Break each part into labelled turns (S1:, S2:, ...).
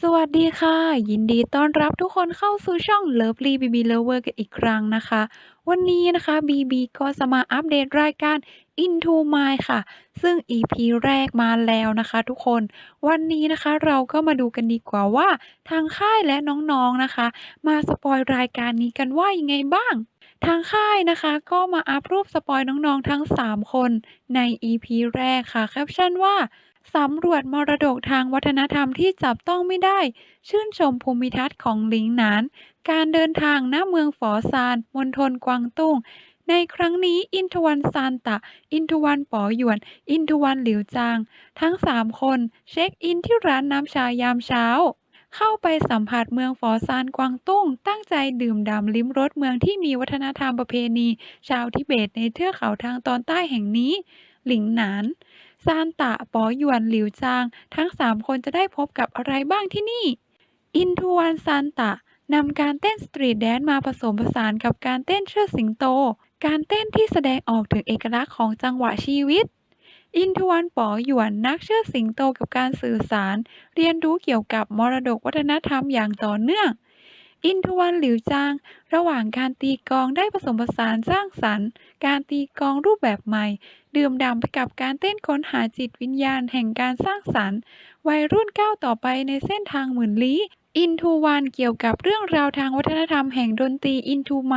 S1: สวัสดีค่ะ ยินดีต้อนรับทุกคนเข้าสู่ช่อง Lovely BB Lover กันอีกครั้งนะคะ วันนี้นะคะ BB ก็จะมาอัปเดตรายการ Into My ค่ะ ซึ่ง EP แรกมาแล้วนะคะทุกคน วันนี้นะคะเราก็มาดูกันดีกว่าว่า ทางค่ายและน้องๆนะคะ มาสปอยรายการนี้กันว่ายังไงบ้างทางค่ายนะคะก็มาอัปรูปสปอยน้องๆทั้ง 3 คนใน EP แรกค่ะแคปชั่นว่า สำรวจมรดกทางวัฒนธรรมที่จับต้องไม่ได้ ชื่นชมภูมิทัศน์ของหลิงหนาน การเดินทางณเมืองฝอซานมณฑลกวางตุ้ง ในครั้งนี้อินทวันซานตะ อินทวันป๋อหยวน อินทวันหลิวจาง ทั้ง3คนเช็คอินที่ร้านน้ำชายามเช้า เข้าไปสัมผัสเมืองฝอซานกวางตุ้ง ตั้งใจดื่มด่ำลิ้มรสเมืองที่มีวัฒนธรรมประเพณี ชาวทิเบตในเทือกเขาทางตอนใต้แห่งนี้ หลิงหนาน ซานตะ ป๋อหยวน หลิวจาง ทั้ง3คนจะได้พบกับอะไรบ้างที่นี่ อินทวันซานตะนำการเต้นสตรีทแดนซ์มาผสมผสานกับการเต้นเชิดสิงโต การเต้นที่แสดงออกถึงเอกลักษณ์ของจังหวะชีวิต อินทวันป๋อหยวนนักเชิดสิงโตกับการสื่อสาร เรียนรู้เกี่ยวกับมรดกวัฒนธรรมอย่างต่อเนื่อง อินทวันหลิวจาง ระหว่างการตีกองได้ผสมผสานสร้างสรรค์ การตีกองรูปแบบใหม่ ดื่มด่ำไปกับการเต้นค้นหาจิตวิญญาณแห่งการสร้างสรรค์ วัยรุ่นก้าวต่อไปในเส้นทางหมื่นลี้อินทูวันเกี่ยวกับเรื่องราวทางวัฒนธรรมแห่งดนตรีอินทูไม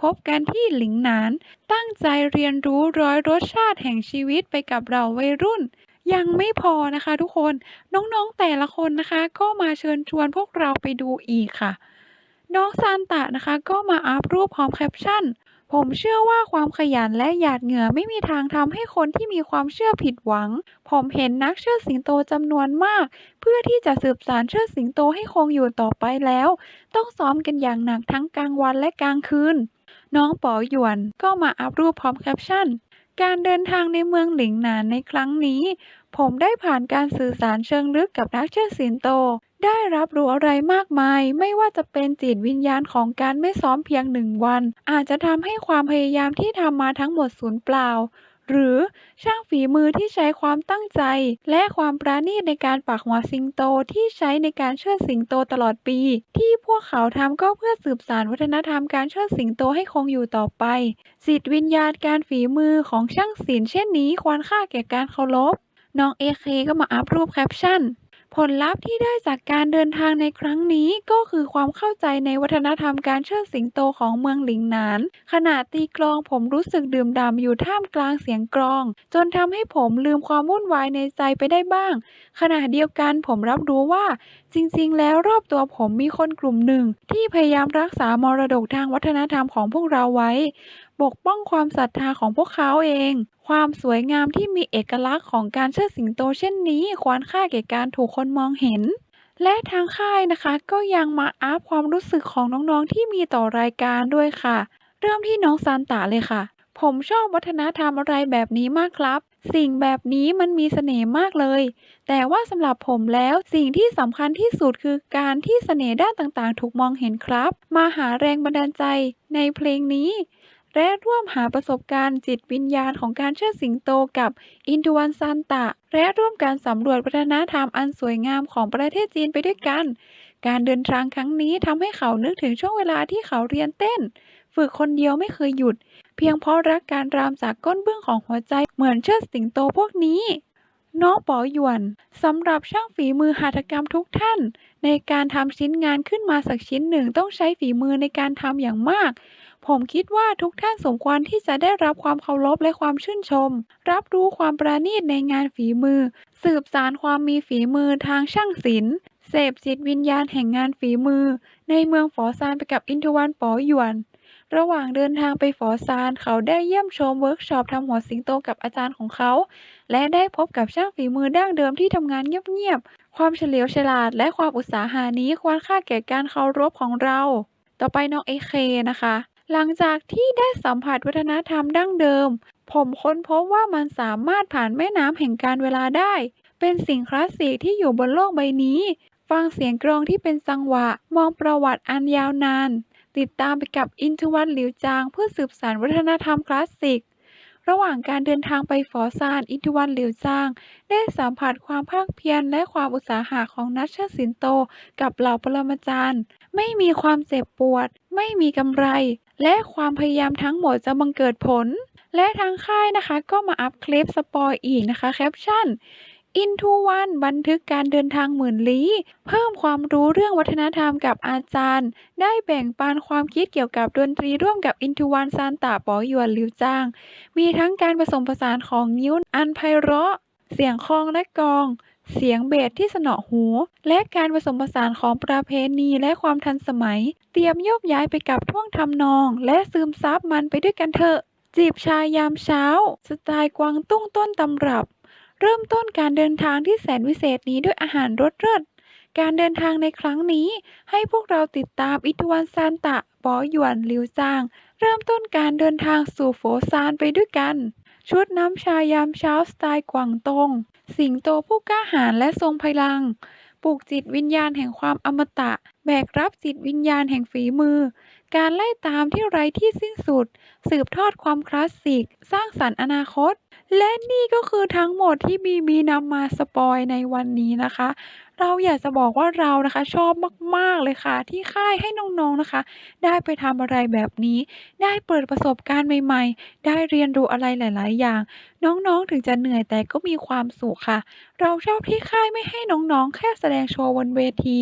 S1: พบกันที่หลิงหนาน ตั้งใจเรียนรู้ร้อยรสชาติแห่งชีวิตไปกับเราวัยรุ่น ยังไม่พอนะคะทุกคน น้องๆแต่ละคนนะคะ ก็มาเชิญชวนพวกเราไปดูอีกค่ะ น้องซานตะนะคะก็มาอัพรูปพร้อมแคปชั่น ผมเชื่อว่าความขยันและหยาดเหงื่อไม่มีทางทำให้คนที่มีความเชื่อผิดหวัง ผมเห็นนักเชิดสิงโตจำนวนมาก เพื่อที่จะสืบสานเชิดสิงโตให้คงอยู่ต่อไปแล้ว ต้องซ้อมกันอย่างหนักทั้งกลางวันและกลางคืน น้องป๋อหยวนก็มาอัพรูปพร้อมแคปชั่น การเดินทางในเมืองหลิงหนานในครั้งนี้ ผมได้ผ่านการสื่อสารเชิงลึกกับนักเชิดสิงโต ได้รับรู้อะไรมากมาย ไม่ว่าจะเป็นจิตวิญญาณของการไม่ซ้อมเพียงหนึ่งวัน อาจจะทำให้ความพยายามที่ทำมาทั้งหมดสูญเปล่า หรือช่างฝีมือที่ใช้ความตั้งใจ และความปราณีตในการปักหัวสิงโตที่ใช้ในการเชิดสิงโตตลอดปี ที่พวกเขาทำก็เพื่อสืบสานวัฒนธรรมการเชิดสิงโตให้คงอยู่ต่อไป จิตวิญญาณการฝีมือของช่างศิลป์เช่นนี้ควรค่าแก่การเคารพน้องเอเคก็มาอัพรูปแคปชั่น ผลลัพธ์ที่ได้จากการเดินทางในครั้งนี้ก็คือความเข้าใจในวัฒนธรรมการเชิดสิงโตของเมืองหลิงหนาน ขณะตีกลองผมรู้สึกดื่มด่ำอยู่ท่ามกลางเสียงกลอง จนทำให้ผมลืมความวุ่นวายในใจไปได้บ้าง ขณะเดียวกันผมรับรู้ว่า จริงๆ แล้วรอบตัวผมมีคนกลุ่มหนึ่ง ที่พยายามรักษามรดกทางวัฒนธรรมของพวกเราไว้ ปกป้องความศรัทธาของพวกเขาเอง ความสวยงามที่มีเอกลักษณ์ของการเชิดสิงโตเช่นนี้ ควรค่าแก่การถูกคนมองเห็น และทางค่ายนะคะ ก็ยังมาอัพความรู้สึกของน้องๆที่มีต่อรายการด้วยค่ะ เริ่มที่น้องซานตะเลยค่ะ ผมชอบวัฒนธรรมอะไรแบบนี้มากครับ สิ่งแบบนี้มันมีเสน่ห์มากเลย แต่ว่าสำหรับผมแล้วสิ่งที่สำคัญที่สุดคือการที่เสน่ห์ด้านต่างๆ ถูกมองเห็นครับ มาหาแรงบันดาลใจในเพลงนี้ และร่วมหาประสบการณ์จิตวิญญาณของการเชิดสิงโตกับอินทวันซานตะ และร่วมการสำรวจวัฒนธรรมอันสวยงามของประเทศจีนไปด้วยกัน การเดินทางครั้งนี้ทำให้เขานึกถึงช่วงเวลาที่เขาเรียนเต้น ฝึกคนเดียวไม่เคยหยุด เพียงเพราะรักการรำจากก้นเบื้องของหัวใจเหมือนเชิดสิงโตพวกนี้ น้องป๋อหยวนสำหรับช่างฝีมือหัตถกรรมทุกท่าน ในการทำชิ้นงานขึ้นมาสักชิ้นหนึ่งต้องใช้ฝีมือในการทำอย่างมาก ผมคิดว่าทุกท่านสมควรที่จะได้รับความเคารพและความชื่นชม รับรู้ความประณีตในงานฝีมือ สืบสานความมีฝีมือทางช่างศิลป์เสพจิตวิญญาณแห่งงานฝีมือ ในเมืองฝอซานไปกับอินทวันป๋อหยวนระหว่างเดินทางไปฝอซานเขาได้เยี่ยมชมเวิร์กช็อปทำหัวสิงโตกับอาจารย์ของเขา และได้พบกับช่างฝีมือดั้งเดิมที่ทำงานเงียบๆ ความเฉลียวฉลาดและความอุตสาหานี้ควรค่าแก่การเคารพของเรา ต่อไปน้องเอเคนะคะ หลังจากที่ได้สัมผัสวัฒนธรรมดั้งเดิม ผมค้นพบว่ามันสามารถผ่านแม่น้ำแห่งการเวลาได้ เป็นสิ่งคลาสสิกที่อยู่บนโลกใบนี้ ฟังเสียงกลองที่เป็นจังหวะ มองประวัติอันยาวนานติดตามไปกับอินทวันหลิวจางเพื่อสืบสานวัฒนธรรมคลาสสิก ระหว่างการเดินทางไปฝอซาน อินทวันหลิวจาง ได้สัมผัสความภาคเพียรและความอุตสาหะของนัชเชิดสินโตกับเหล่าปรมาจารย์ ไม่มีความเจ็บปวด ไม่มีกำไร และความพยายามทั้งหมดจะบังเกิดผล และทางค่ายนะคะก็มาอัพคลิปสปอยอีกนะคะแคปชั่น Into One บันทึกการเดินทางหมื่นลี้ เพิ่มความรู้เรื่องวัฒนธรรมกับอาจารย์ ได้แบ่งปันความคิดเกี่ยวกับดนตรีร่วมกับ Into One ซานตาปอหยวนลิวจาง มีทั้งการผสมผสานของนิ้วอันไพเราะ เสียงคลองและกอง เสียงเบสที่สนอหู และการผสมผสานของประเพณีและความทันสมัย เตรียมโยกย้ายไปกับท่วงทำนอง และซึมซับมันไปด้วยกันเถอะ จีบชายยามเช้า สไตล์กวางตุ้งต้นตำรับ เริ่มต้นการเดินทางที่แสนวิเศษนี้ด้วยอาหารรสเลิศการเดินทางในครั้งนี้ ให้พวกเราติดตามอิทวันซานตะปอหยวนลิวจาง เริ่มต้นการเดินทางสู่โฝซานไปด้วยกัน ชุดน้ำชายามเช้าสไตล์กวางตง สิงโตผู้กล้าหาญและทรงพลัง ปลูกจิตวิญญาณแห่งความอมตะ แบกรับจิตวิญญาณแห่งฝีมือ การไล่ตามที่ไร้ที่สิ้นสุด สืบทอดความคลาสสิก สร้างสรรค์อนาคตและนี่ก็คือทั้งหมดที่บีบีนำมาสปอยในวันนี้นะคะ เราอยากจะบอกว่าเรานะคะชอบมากๆเลยค่ะ ที่ค่ายให้น้องๆนะคะ ได้ไปทำอะไรแบบนี้ ได้เปิดประสบการณ์ใหม่ๆ ได้เรียนรู้อะไรหลายๆ อย่าง น้องๆถึงจะเหนื่อยแต่ก็มีความสุขค่ะ เราชอบที่ค่ายไม่ให้น้องๆ แค่แสดงโชว์บนเวที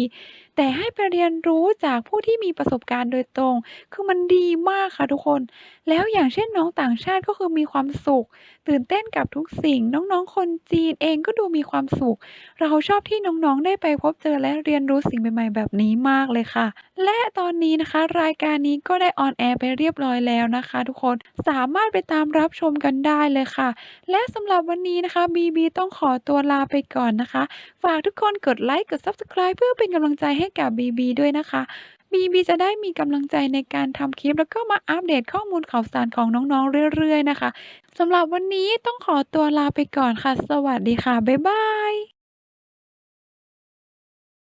S1: แต่ให้ไปเรียนรู้จากผู้ที่มีประสบการณ์โดยตรง คือมันดีมากค่ะทุกคน แล้วอย่างเช่นน้องต่างชาติก็คือมีความสุขตื่นนเต้นกับทุกสิ่ง น้องๆ คนจีนเองก็ดูมีความสุข เราชอบที่น้องๆ ได้ไปพบเจอและเรียนรู้สิ่งใหม่ๆ แบบนี้มากเลยค่ะ และตอนนี้นะคะ รายการนี้ก็ได้ออนแอร์ไปเรียบร้อยแล้วนะคะ ทุกคนสามารถไปตามรับชมกันได้เลยค่ะ และสำหรับวันนี้นะคะบีบีต้องขอตัวลาไปก่อนนะคะ ฝากทุกคนกดไลค์กด Subscribe เพื่อเป็นกำลังใจให้กับบีบีด้วยนะคะ บีบีจะได้มีกำลังใจในการทำคลิป แล้วก็มาอัปเดตข้อมูลข่าวสารของน้องๆเรื่อยๆนะคะสำหรับวันนี้ต้องขอตัวลาไปก่อนค่ะ สวัสดีค่ะ บ๊ายบาย